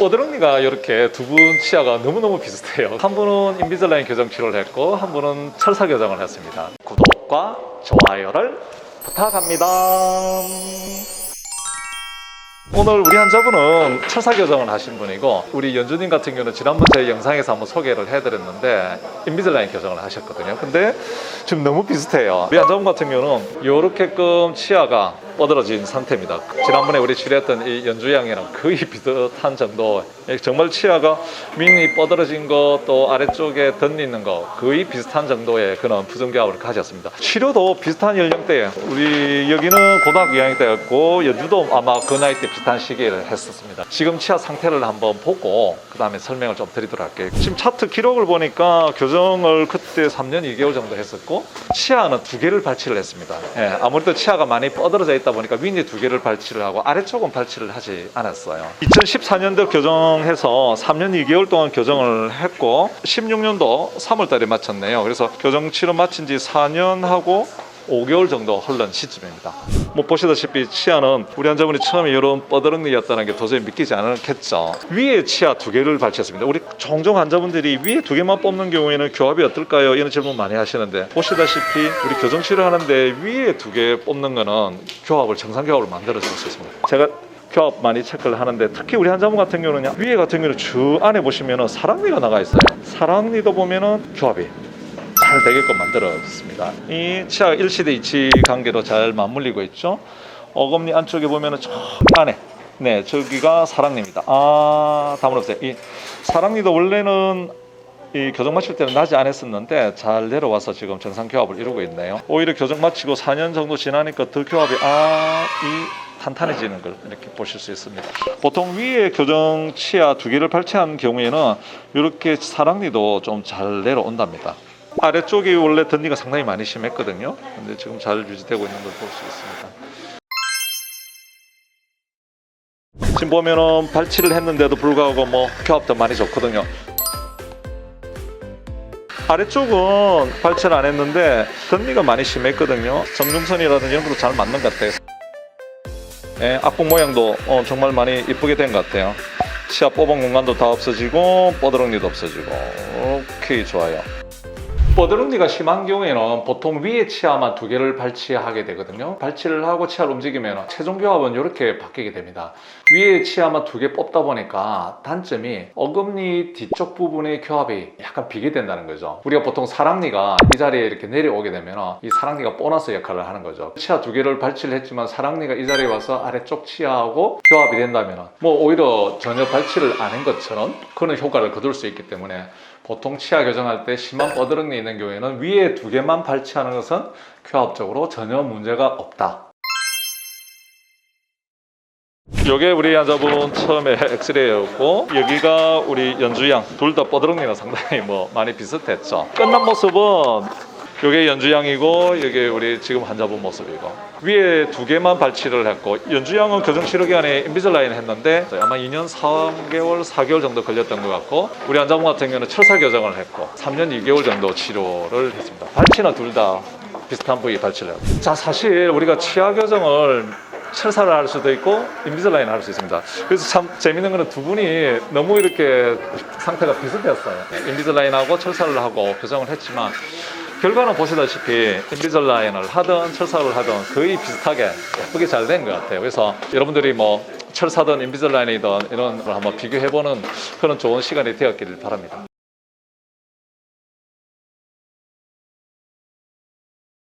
뽀드렁니가 이렇게 두 분 치아가 너무너무 비슷해요. 한 분은 인비즐라인 교정 치료를 했고 한 분은 철사 교정을 했습니다. 구독과 좋아요를 부탁합니다. 오늘 우리 환자분은 철사 교정을 하신 분이고 우리 연주님 같은 경우는 지난번 저희 영상에서 한번 소개를 해드렸는데 인비즐라인 교정을 하셨거든요. 근데 지금 너무 비슷해요. 우리 환자분 같은 경우는 이렇게끔 치아가 뻗어진 상태입니다. 지난번에 우리 치료했던 이 연주양이랑 거의 비슷한 정도. 정말 치아가 윙이 뻗어진 거또 아래쪽에 덧 있는 거 거의 비슷한 정도의 그런 부정교합을 가졌습니다. 치료도 비슷한 연령대에 우리 여기는 고등학교 2학년 때였고 연주도 아마 그 나이 때 비슷한 시기를 했었습니다. 지금 치아 상태를 한번 보고 그 다음에 설명을 좀 드리도록 할게요. 지금 차트 기록을 보니까 교정을 그때 3년 2개월 정도 했었고 치아는 두 개를 발치를 했습니다. 예, 아무래도 치아가 많이 뻗어져 있다 보니까 윈이 두 개를 발치를 하고 아래쪽은 발치를 하지 않았어요. 2014년도 교정해서 3년 2개월 동안 교정을 했고 16년도 3월 달에 마쳤네요. 그래서 교정 치료 마친 지 4년 하고 5개월 정도 흘른 시점입니다. 뭐 보시다시피 치아는 우리 환자분이 처음에 이런 뻐드렁니였다는 게 도저히 믿기지 않겠죠. 위에 치아 두 개를 발치했습니다. 우리 종종 환자분들이 위에 두 개만 뽑는 경우에는 교합이 어떨까요? 이런 질문 많이 하시는데 보시다시피 우리 교정 치료 하는데 위에 두 개 뽑는 거는 교합을 정상 교합을 만들어 줄 수 있습니다. 제가 교합 많이 체크를 하는데 특히 우리 환자분 같은 경우는 위에 같은 경우는 주 안에 보시면은 사랑니가 나가 있어요. 사랑니도 보면은 교합이 잘 되게끔 만들어졌습니다. 이 치아 일시대 이치 관계로 잘 맞물리고 있죠. 어금니 안쪽에 보면은 저 안에 네 저기가 사랑니입니다. 아 다문 없어요. 이 사랑니도 원래는 이 교정 마칠 때는 낮이 안 했었는데 잘 내려와서 지금 정상 교합을 이루고 있네요. 오히려 교정 마치고 4년 정도 지나니까 더 교합이 아이 탄탄해지는 걸 이렇게 보실 수 있습니다. 보통 위에 교정 치아 두 개를 발치한 경우에는 이렇게 사랑니도 좀 잘 내려온답니다. 아래쪽이 원래 덧니가 상당히 많이 심했거든요. 근데 지금 잘 유지되고 있는 걸 볼 수 있습니다. 지금 보면은 발치를 했는데도 불구하고 뭐 교합도 많이 좋거든요. 아래쪽은 발치를 안 했는데 덧니가 많이 심했거든요. 정중선이라든지 이런 것도 잘 맞는 것 같아요. 예, 앞봉 모양도 어, 정말 많이 이쁘게 된 것 같아요. 치아 뽀봉 공간도 다 없어지고 뻐드렁니도 없어지고 오케이 좋아요. 뻐드렁니가 심한 경우에는 보통 위에 치아만 두 개를 발치하게 되거든요. 발치를 하고 치아를 움직이면 최종 교합은 이렇게 바뀌게 됩니다. 위에 치아만 두 개 뽑다 보니까 단점이 어금니 뒤쪽 부분의 교합이 약간 비게 된다는 거죠. 우리가 보통 사랑니가 이 자리에 이렇게 내려오게 되면 이 사랑니가 보너스 역할을 하는 거죠. 치아 두 개를 발치를 했지만 사랑니가 이 자리에 와서 아래쪽 치아하고 교합이 된다면 뭐 오히려 전혀 발치를 안 한 것처럼 그런 효과를 거둘 수 있기 때문에 보통 치아 교정할 때 심한 뻐드렁니 있는 경우에는 위에 두 개만 발치하는 것은 교합적으로 전혀 문제가 없다. 요게 우리 환자분 처음에 엑스레이였고 여기가 우리 연주양 둘 다 뻐드렁니가 상당히 뭐 많이 비슷했죠. 끝난 모습은 요게 연주양이고 이게 우리 지금 환자분 모습이고 위에 두 개만 발치를 했고 연주양은 교정 치료 기간에 인비즐라인 했는데 아마 2년 3개월 4개월 정도 걸렸던 것 같고 우리 환자분 같은 경우는 철사 교정을 했고 3년 2개월 정도 치료를 했습니다. 발치는 둘 다 비슷한 부위 발치를 했고 자 사실 우리가 치아 교정을 철사를 할 수도 있고 인비즐라인을 할 수 있습니다. 그래서 참 재밌는 거는 두 분이 너무 이렇게 상태가 비슷했어요. 인비즐라인하고 철사를 하고 교정을 했지만 결과는 보시다시피 인비즐라인을 하든 철사를 하든 거의 비슷하게 예쁘게 잘 된 것 같아요. 그래서 여러분들이 뭐 철사든 인비즐라인이든 이런 걸 한번 비교해보는 그런 좋은 시간이 되었기를 바랍니다.